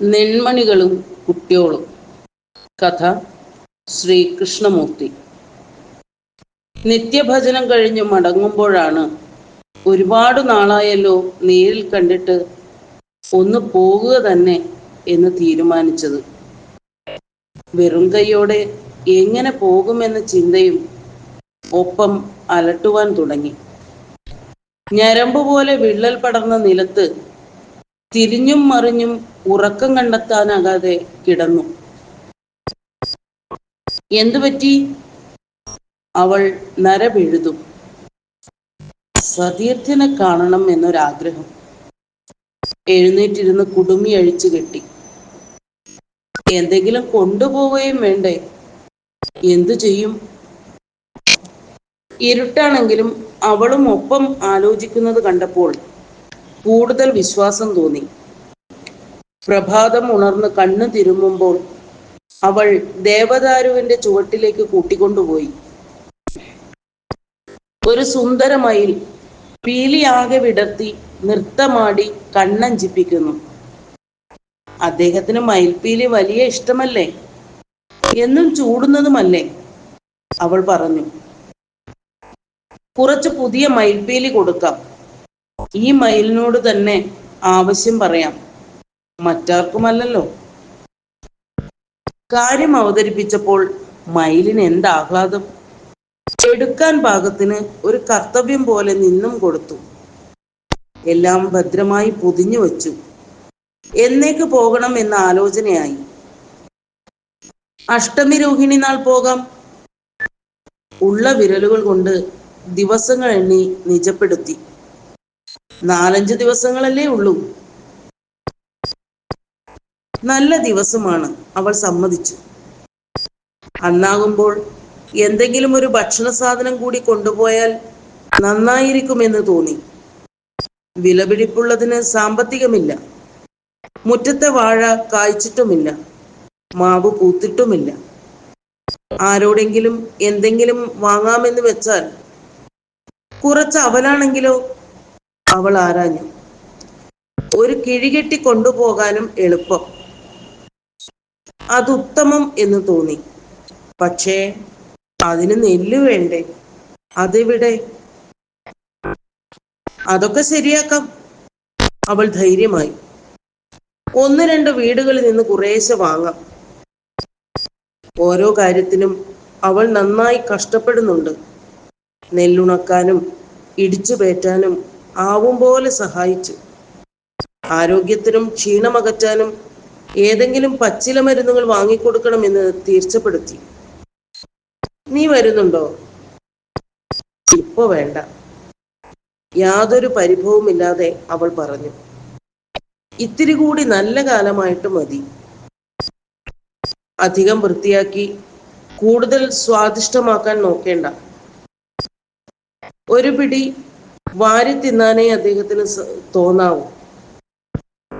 നെന്മണികളും കുട്ടിയോളും കഥ ശ്രീ കൃഷ്ണമൂർത്തി നിത്യഭജനം കഴിഞ്ഞ് മടങ്ങുമ്പോഴാണ് ഒരുപാട് നാളായല്ലോ നേരിൽ കണ്ടിട്ട് ഒന്ന് പോകുക തന്നെ എന്ന് തീരുമാനിച്ചത്. വെറും കൈയോടെ എങ്ങനെ പോകുമെന്ന ചിന്തയും ഒപ്പം അലട്ടുവാൻ തുടങ്ങി. ഞരമ്പ് പോലെ വിള്ളൽ പടർന്ന നിലത്ത് തിരിഞ്ഞും മറിഞ്ഞും ഉറക്കം കണ്ടെത്താനാകാതെ കിടന്നു. എന്തുപറ്റി അവൾ നരപിഴുതു സതീർത്ഥ്യനെ കാണണം എന്നൊരാഗ്രഹം. എഴുന്നേറ്റിരുന്ന് കുടുമി അഴിച്ചു കെട്ടി. എന്തെങ്കിലും കൊണ്ടുപോവുകയും വേണ്ടേ? എന്തു ചെയ്യും? ഇരുട്ടാണെങ്കിലും അവളും ഒപ്പം ആലോചിക്കുന്നത് കണ്ടപ്പോൾ കൂടുതൽ വിശ്വാസം തോന്നി. പ്രഭാതം ഉണർന്ന് കണ്ണു തിരുമുമ്പോൾ അവൾ ദേവദാരുവിന്റെ ചുവട്ടിലേക്ക് കൂട്ടിക്കൊണ്ടുപോയി. ഒരു സുന്ദരമയിൽ പീലിയാകെ വിടർത്തി നൃത്തമാടി കണ്ണഞ്ചിപ്പിക്കുന്നു. അദ്ദേഹത്തിന് മയിൽപ്പീലി വലിയ ഇഷ്ടമല്ലേ? എന്നും ചൂടുന്നതുമല്ലേ? അവൾ പറഞ്ഞു. കുറച്ച് പുതിയ മയിൽപ്പീലി കൊടുക്കാം. ഈ മയിലിനോട് തന്നെ ആവശ്യം പറയാം. മറ്റാർക്കുമല്ലല്ലോ. കാര്യം അവതരിപ്പിച്ചപ്പോൾ മയിലിന് എന്താഹ്ലാദം. എടുക്കാൻ പാകത്തിന് ഒരു കർത്തവ്യം പോലെ നിന്നും കൊടുത്തു. എല്ലാം ഭദ്രമായി പൊതിഞ്ഞു വച്ചു. എന്നേക്ക് പോകണം എന്ന ആലോചനയായി. അഷ്ടമി രോഹിണി നാൾ പോകാം. ഉള്ള വിരലുകൾ കൊണ്ട് ദിവസങ്ങൾ എണ്ണി നിജപ്പെടുത്തി. നാലഞ്ച് ദിവസങ്ങളല്ലേ ഉള്ളൂ. നല്ല ദിവസമാണ്. അവൾ സമ്മതിച്ചു. അന്നാകുമ്പോൾ എന്തെങ്കിലും ഒരു ഭക്ഷണ സാധനം കൂടി കൊണ്ടുപോയാൽ നന്നായിരിക്കുമെന്ന് തോന്നി. വിലപിടിപ്പുള്ളതിന് സാമ്പത്തികമില്ല. മുറ്റത്തെ വാഴ കായ്ച്ചിട്ടുമില്ല. മാവ് പൂത്തിട്ടുമില്ല. ആരോടെങ്കിലും എന്തെങ്കിലും വാങ്ങാമെന്ന് വെച്ചാൽ കുറച്ച് അവലാണെങ്കിലോ? അവൾ ആരാഞ്ഞു. ഒരു കിഴികെട്ടി കൊണ്ടുപോകാനും എളുപ്പം. അത് ഉത്തമം എന്ന് തോന്നി. പക്ഷേ അതിന് നെല്ല് വേണ്ടേ? അതെവിടെ? അതൊക്കെ ശരിയാക്കാം. അവൾ ധൈര്യമായി. ഒന്ന് രണ്ട് വീടുകളിൽ നിന്ന് കുറേശ്ശെ വാങ്ങാം. ഓരോ കാര്യത്തിനും അവൾ നന്നായി കഷ്ടപ്പെടുന്നുണ്ട്. നെല്ലുണക്കാനും ഇടിച്ചു പേറ്റാനും ആവും പോലെ സഹായിച്ചു. ആരോഗ്യത്തിനും ക്ഷീണമകറ്റാനും ഏതെങ്കിലും പച്ചില മരുന്നുകൾ വാങ്ങിക്കൊടുക്കണമെന്ന് തീർച്ചപ്പെടുത്തി. നീ വരുന്നുണ്ടോ? ഇപ്പൊ വേണ്ട. യാതൊരു പരിഭവമില്ലാതെ അവൾ പറഞ്ഞു. ഇത്തിരി കൂടി നല്ല കാലമായിട്ട് മതി. അധികം വൃത്തിയാക്കി കൂടുതൽ സ്വാദിഷ്ടമാക്കാൻ നോക്കേണ്ട. ഒരു പിടി വാരി തിന്നാനേ അദ്ദേഹത്തിന് തോന്നാവൂ.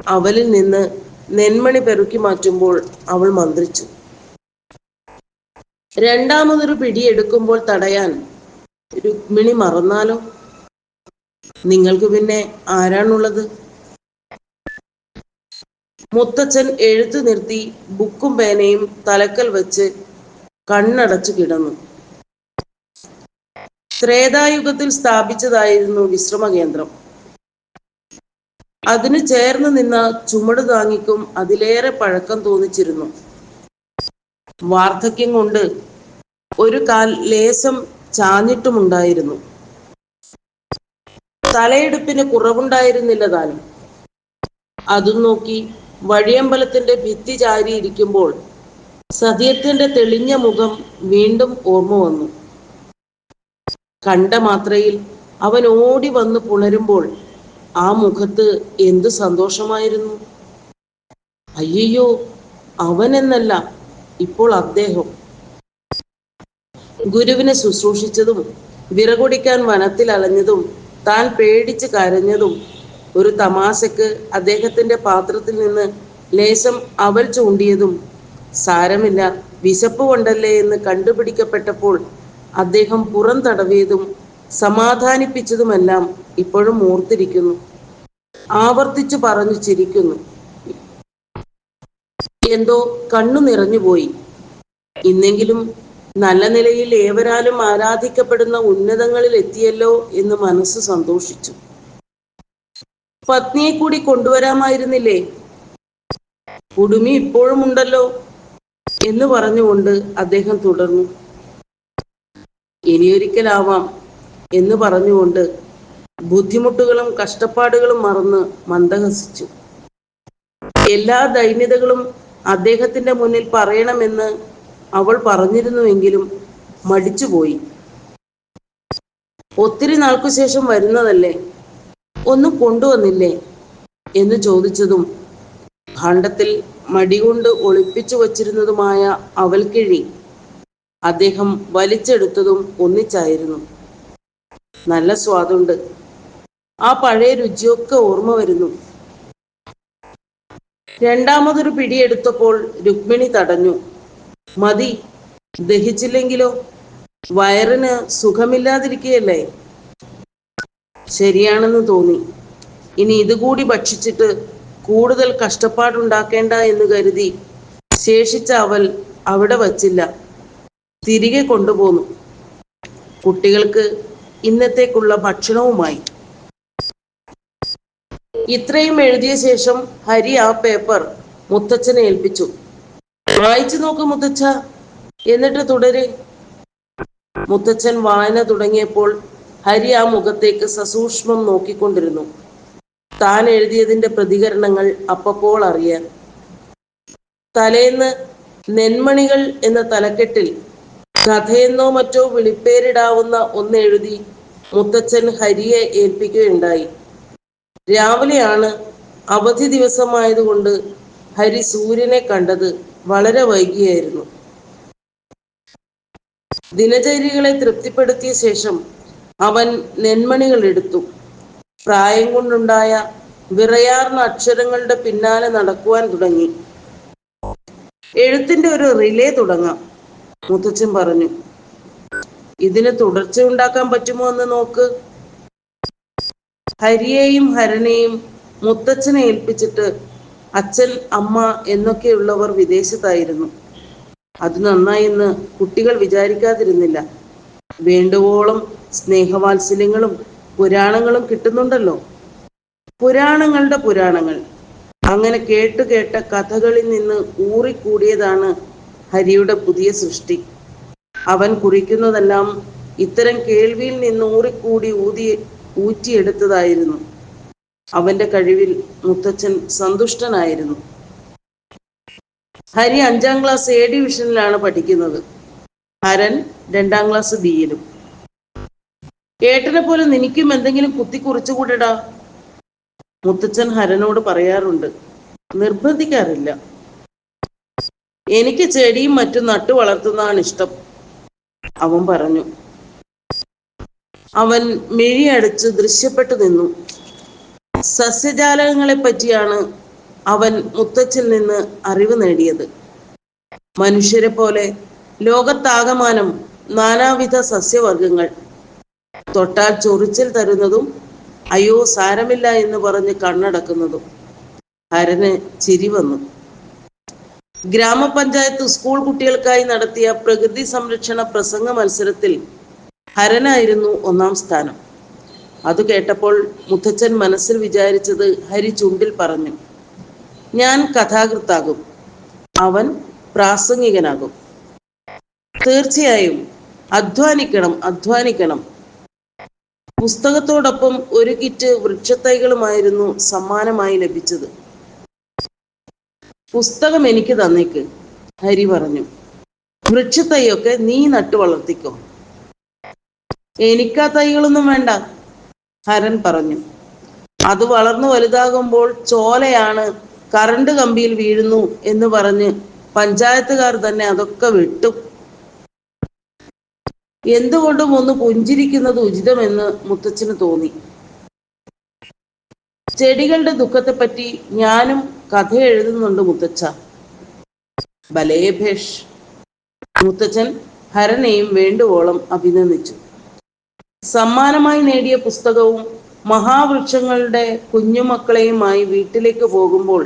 അവലിൽ നിന്ന് നെന്മണി പെറുക്കി മാറ്റുമ്പോൾ അവൾ മന്ത്രിച്ചു. രണ്ടാമതൊരു പിടി എടുക്കുമ്പോൾ തടയാൻ രുക്മിണി മറന്നാലോ? നിങ്ങൾക്ക് പിന്നെ ആരാണുള്ളത്? മുത്തച്ഛൻ എഴുത്തു നിർത്തി ബുക്കും പേനയും തലക്കൽ വെച്ച് കണ്ണടച്ചു കിടന്നു. ത്രേതായുഗത്തിൽ സ്ഥാപിച്ചതായിരുന്നു വിശ്രമ കേന്ദ്രം അതിന് ചേർന്ന് നിന്ന ചുമട് താങ്ങിക്കും അതിലേറെ പഴക്കം തോന്നിച്ചിരുന്നു. വാർദ്ധക്യം കൊണ്ട് ഒരു കാൽ ലേശം ചാഞ്ഞിട്ടുമുണ്ടായിരുന്നു. തലയെടുപ്പിന് കുറവുണ്ടായിരുന്നില്ല താനും. അതും നോക്കി വഴിയമ്പലത്തിന്റെ ഭിത്തി ചാരിയിരിക്കുമ്പോൾ സത്യത്തിന്റെ തെളിഞ്ഞ മുഖം വീണ്ടും ഓർമ്മ വന്നു. കണ്ട മാത്രയിൽ അവൻ ഓടി വന്ന് പുണരുമ്പോൾ ആ മുഖത്ത് എന്ത് സന്തോഷമായിരുന്നു? അയ്യോ അവൻ എന്നല്ല ഇപ്പോൾ അദ്ദേഹം. ഗുരുവിനെ ശുശ്രൂഷിച്ചതും വിറകൊടിക്കാൻ വനത്തിൽ അലഞ്ഞതും താൻ പേടിച്ച് കരഞ്ഞതും ഒരു തമാശക്ക് അദ്ദേഹത്തിന്റെ പാത്രത്തിൽ നിന്ന് ലേശം അവൽ ചൂണ്ടിയതും സാരമില്ല വിശപ്പ് കൊണ്ടല്ലേ എന്ന് കണ്ടുപിടിക്കപ്പെട്ടപ്പോൾ അദ്ദേഹം പുറം തടവിയതും സമാധാനിപ്പിച്ചതുമെല്ലാം ഇപ്പോഴും ഓർത്തിരിക്കുന്നു. ആവർത്തിച്ചു പറഞ്ഞു ചിരിക്കുന്നു. എന്തോ കണ്ണു നിറഞ്ഞുപോയി ഇന്നെങ്കിലും നല്ല നിലയിൽ ഏവരാലും ആരാധിക്കപ്പെടുന്ന ഉന്നതങ്ങളിൽ എത്തിയല്ലോ എന്ന് മനസ്സ് സന്തോഷിച്ചു. പത്നിയെ കൂടി കൊണ്ടുവരാമായിരുന്നില്ലേ? കുടുമി ഇപ്പോഴും ഉണ്ടല്ലോ എന്ന് പറഞ്ഞുകൊണ്ട് അദ്ദേഹം തുടർന്നു. ഇനിയൊരിക്കലാവാം എന്ന് പറഞ്ഞുകൊണ്ട് ബുദ്ധിമുട്ടുകളും കഷ്ടപ്പാടുകളും മറന്ന് മന്ദഹസിച്ചു. എല്ലാ ദൈന്യതകളും അദ്ദേഹത്തിന്റെ മുന്നിൽ പറയണമെന്ന് അവൾ പറഞ്ഞിരുന്നുവെങ്കിലും മടിച്ചുപോയി. ഒത്തിരി നാൾക്കു ശേഷം വരുന്നതല്ലേ? ഒന്നും കൊണ്ടുവന്നില്ലേ? എന്ന് ചോദിച്ചതും ഭാണ്ഡത്തിൽ മടികൊണ്ട് ഒളിപ്പിച്ചു വച്ചിരുന്നതുമായ അവൽക്കിഴി അദ്ദേഹം വലിച്ചെടുത്തതും ഒന്നിച്ചായിരുന്നു. നല്ല സ്വാദുണ്ട്. ആ പഴയ രുചിയൊക്കെ ഓർമ്മ വരുന്നു. രണ്ടാമതൊരു പിടിയെടുത്തപ്പോൾ രുക്മിണി തടഞ്ഞു. മതി ദഹിച്ചില്ലെങ്കിലോ? വയറിന് സുഖമില്ലാതിരിക്കുകയല്ലേ? ശരിയാണെന്ന് തോന്നി. ഇനി ഇതുകൂടി ഭക്ഷിച്ചിട്ട് കൂടുതൽ കഷ്ടപ്പാടുണ്ടാക്കേണ്ട എന്ന് കരുതി ശേഷിച്ച അവൾ അവിടെ വച്ചില്ല. തിരികെ കൊണ്ടുപോന്നു. കുട്ടികൾക്ക് ഇന്നത്തേക്കുള്ള ഭക്ഷണവുമായി. ഇത്രയും എഴുതിയ ശേഷം ഹരി ആ പേപ്പർ മുത്തച്ഛനെ ഏൽപ്പിച്ചു. വായിച്ചു നോക്ക് മുത്തച്ഛ. എന്നിട്ട് തുടരെ. മുത്തച്ഛൻ വായന തുടങ്ങിയപ്പോൾ ഹരി ആ മുഖത്തേക്ക് സസൂക്ഷ്മം നോക്കിക്കൊണ്ടിരുന്നു. താൻ എഴുതിയതിന്റെ പ്രതികരണങ്ങൾ അപ്പപ്പോൾ അറിയാൻ. തലേന്ന് നെന്മണികൾ എന്ന തലക്കെട്ടിൽ കഥയെന്നോ മറ്റോ വിളിപ്പേരിടാവുന്ന ഒന്നെഴുതി മുത്തച്ഛൻ ഹരിയെ ഏൽപ്പിക്കുകയുണ്ടായി. രാവിലെയാണ് അവധി ദിവസമായതുകൊണ്ട് ഹരി സൂര്യനെ കണ്ടത് വളരെ വൈകിയായിരുന്നു. ദിനചര്യകളെ തൃപ്തിപ്പെടുത്തിയ ശേഷം അവൻ നെന്മണികൾ എടുത്തു. പ്രായം കൊണ്ടുണ്ടായ വിറയാർന്ന അക്ഷരങ്ങളുടെ പിന്നാലെ നടക്കുവാൻ തുടങ്ങി. എഴുത്തിന്റെ ഒരു റിലേ തുടങ്ങാം മുത്തച്ഛൻ പറഞ്ഞു. ഇതിന് തുടർച്ച ഉണ്ടാക്കാൻ പറ്റുമോ എന്ന് നോക്ക്. ഹരിയെയും ഹരനെയും മുത്തച്ഛനെ ഏൽപ്പിച്ചിട്ട് അച്ഛൻ അമ്മ എന്നൊക്കെയുള്ളവർ വിദേശത്തായിരുന്നു. അത് നന്നായെന്ന് കുട്ടികൾ വിചാരിക്കാതിരുന്നില്ല. വേണ്ടുവോളം സ്നേഹവാത്സല്യങ്ങളും പുരാണങ്ങളും കിട്ടുന്നുണ്ടല്ലോ. പുരാണങ്ങളുടെ പുരാണങ്ങൾ. അങ്ങനെ കേട്ട് കേട്ട കഥകളിൽ നിന്ന് ഊറിക്കൂടിയതാണ് ഹരിയുടെ പുതിയ സൃഷ്ടി. അവൻ കുറിക്കുന്നതെല്ലാം ഇത്തരം കേൾവിയിൽ നിന്ന് ഊറിക്കൂടി ഊതി ഊറ്റിയെടുത്തതായിരുന്നു. അവന്റെ കഴിവിൽ മുത്തച്ഛൻ സന്തുഷ്ടനായിരുന്നു. ഹരി അഞ്ചാം ക്ലാസ് എ ഡിവിഷനിലാണ് പഠിക്കുന്നത്. ഹരൻ രണ്ടാം ക്ലാസ് ബിയിലും. ഏട്ടനെ പോലെ നിനക്കും എന്തെങ്കിലും കുത്തി കുറിച്ചുകൂടെടാ? മുത്തച്ഛൻ ഹരനോട് പറയാറുണ്ട്. നിർബന്ധിക്കാറില്ല. എനിക്ക് ചെടിയും മറ്റും നട്ടു വളർത്തുന്നതാണ് ഇഷ്ടം അവൻ പറഞ്ഞു. അവൻ മിഴിയടച്ച് ദൃശ്യപ്പെട്ടു നിന്നു. സസ്യജാലകങ്ങളെ പറ്റിയാണ് അവൻ മുത്തച്ഛിൽ നിന്ന് അറിവ് നേടിയത്. മനുഷ്യരെ പോലെ ലോകത്താകമാനം നാനാവിധ സസ്യവർഗങ്ങൾ തൊട്ടാൽ ചൊറിച്ചിൽ തരുന്നതും അയ്യോ സാരമില്ല എന്ന് പറഞ്ഞ് കണ്ണടക്കുന്നതും. ഹരന് ചിരി വന്നു. ഗ്രാമപഞ്ചായത്ത് സ്കൂൾ കുട്ടികൾക്കായി നടത്തിയ പ്രകൃതി സംരക്ഷണ പ്രസംഗ മത്സരത്തിൽ ഹരനായിരുന്നു ഒന്നാം സ്ഥാനം. അത് കേട്ടപ്പോൾ മുത്തച്ഛൻ മനസ്സിൽ വിചാരിച്ചത് ഹരി ചുണ്ടിൽ പറഞ്ഞു ഞാൻ കഥാകൃത്താകും. അവൻ പ്രാസംഗികനാകും. തീർച്ചയായും അധ്വാനിക്കണം അധ്വാനിക്കണം. പുസ്തകത്തോടൊപ്പം ഒരു കിറ്റ് വൃക്ഷത്തൈകളുമായിരുന്നു സമ്മാനമായി ലഭിച്ചത്. പുസ്തകം എനിക്ക് തന്നേക്ക് ഹരി പറഞ്ഞു. വൃക്ഷത്തൈയൊക്കെ നീ നട്ടു വളർത്തിക്കോ എനിക്കാ തൈകളൊന്നും വേണ്ട ഹരൻ പറഞ്ഞു. അത് വളർന്നു വലുതാകുമ്പോൾ ചോലയാണ് കറണ്ട് കമ്പിയിൽ വീഴുന്നു എന്ന് പറഞ്ഞ് പഞ്ചായത്തുകാർ തന്നെ അതൊക്കെ വെട്ടും. എന്തുകൊണ്ടും ഒന്ന് പുഞ്ചിരിക്കുന്നത് ഉചിതമെന്ന് മുത്തച്ഛന് തോന്നി. ചെടികളുടെ ദുഃഖത്തെപ്പറ്റി ഞാനും കഥ എഴുതുന്നുണ്ട് മുത്തച്ഛ. ബലേഭേഷ് മുത്തച്ഛൻ ഹരനെയും വേണ്ടുവോളം അഭിനന്ദിച്ചു. സമ്മാനമായി നേടിയ പുസ്തകവും മഹാവൃക്ഷങ്ങളുടെ കുഞ്ഞുമക്കളെയുമായി വീട്ടിലേക്ക് പോകുമ്പോൾ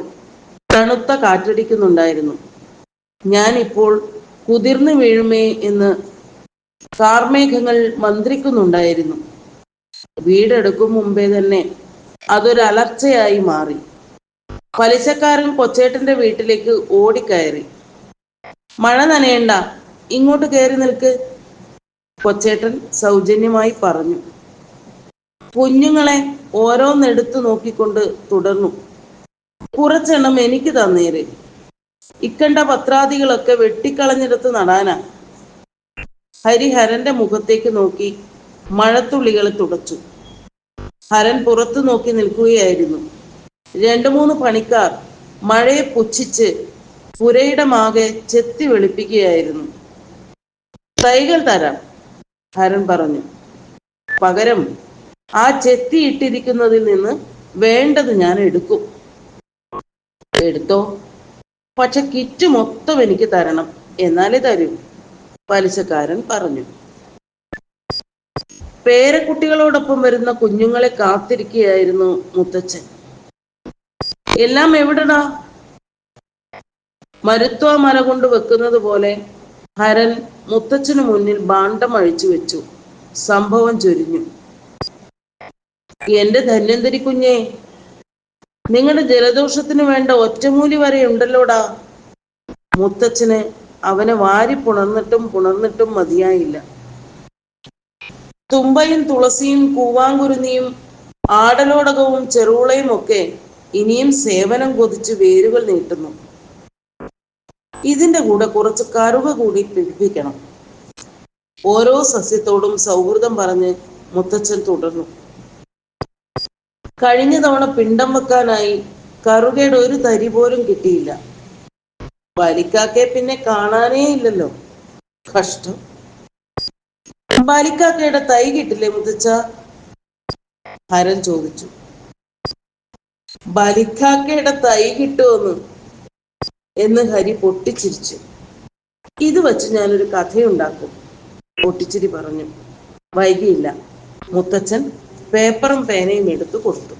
തണുത്ത കാറ്റടിക്കുന്നുണ്ടായിരുന്നു. ഇപ്പോൾ കുതിർന്നു വീഴുമേ എന്ന് കാർമേഘങ്ങൾ മന്ത്രിക്കുന്നുണ്ടായിരുന്നു. വീടെടുക്കും മുമ്പേ തന്നെ അതൊരലർച്ചയായി മാറി. പലിശക്കാരൻ കൊച്ചേട്ടന്റെ വീട്ടിലേക്ക് ഓടിക്കയറി. മഴ നനയണ്ട ഇങ്ങോട്ട് കയറി നിൽക്ക്. കൊച്ചേട്ടൻ സൗജന്യമായി പറഞ്ഞു. കുഞ്ഞുങ്ങളെ ഓരോന്നെടുത്തു നോക്കിക്കൊണ്ട് തുടർന്നു. കുറച്ചെണ്ണം എനിക്ക് തന്നേര്. ഇക്കണ്ട പത്രാദികളൊക്കെ വെട്ടിക്കളഞ്ഞെടുത്ത് നടാനാ. ഹരിഹരന്റെ മുഖത്തേക്ക് നോക്കി മഴത്തുള്ളികൾ തുടച്ചു. ഹരൻ പുറത്തു നോക്കി നിൽക്കുകയായിരുന്നു. രണ്ടു മൂന്ന് പണിക്കാർ മഴയെ പുച്ഛിച്ച് പുരയിടമാകെ ചെത്തി വെളുപ്പിക്കുകയായിരുന്നു. തൈകൾ തരാം. ഹരൻ പറഞ്ഞു. പകരം ആ ചെത്തി ഇട്ടിരിക്കുന്നതിൽ നിന്ന് വേണ്ടത് ഞാൻ എടുക്കും. എടുത്തോ? പക്ഷെ കിറ്റ് മൊത്തം എനിക്ക് തരണം. എന്നാലേ തരൂ പലിശക്കാരൻ പറഞ്ഞു. പേരക്കുട്ടികളോടൊപ്പം വരുന്ന കുഞ്ഞുങ്ങളെ കാത്തിരിക്കുകയായിരുന്നു മുത്തച്ഛൻ. എല്ലാം എവിടടാ? മരുത്വ മല കൊണ്ട് വെക്കുന്നത് പോലെ ഹരൻ മുത്തച്ഛന് മുന്നിൽ ഭാണ്ഡം അഴിച്ചു വെച്ചു. സംഭവം ചൊരിഞ്ഞു. എന്റെ ധന്യന്തരി കുഞ്ഞേ നിങ്ങളുടെ ജലദോഷത്തിന് വേണ്ട ഒറ്റമൂലി വരെ ഉണ്ടല്ലോടാ. മുത്തച്ഛന് അവനെ വാരി പുണർന്നിട്ടും പുണർന്നിട്ടും മതിയായില്ല. തുമ്പയും തുളസിയും കൂവാങ്കുരുന്നിയും ആടലോടകവും ചെറുളയും ഒക്കെ ഇനിയും സേവനം കൊതിച്ച് വേരുകൾ നീട്ടുന്നു. ഇതിന്റെ കൂടെ കുറച്ച് കറുക കൂടി പിടിപ്പിക്കണം. ഓരോ സസ്യത്തോടും സൗഹൃദം പറഞ്ഞ് മുത്തച്ഛൻ തുടർന്നു. കഴിഞ്ഞ തവണ പിണ്ടം വെക്കാനായി കറുകയുടെ ഒരു തരി പോലും കിട്ടിയില്ല. ബാലിക്കാക്കെ പിന്നെ കാണാനേ ഇല്ലല്ലോ. കഷ്ടം. ബാലിക്കാക്കയുടെ തൈ കിട്ടില്ലേ മുത്തച്ഛ? ഹരൻ ചോദിച്ചു. ബാലിക്കാക്കയുടെ തൈ കിട്ടുമെന്ന് എന്ന് ഹരി പൊട്ടിച്ചിരിച്ചു. ഇത് വച്ച് ഞാനൊരു കഥയുണ്ടാക്കും. പൊട്ടിച്ചിരി പറഞ്ഞു. വൈകിയില്ല. മുത്തച്ഛൻ പേപ്പറും പേനയും എടുത്തു കൊടുത്തു.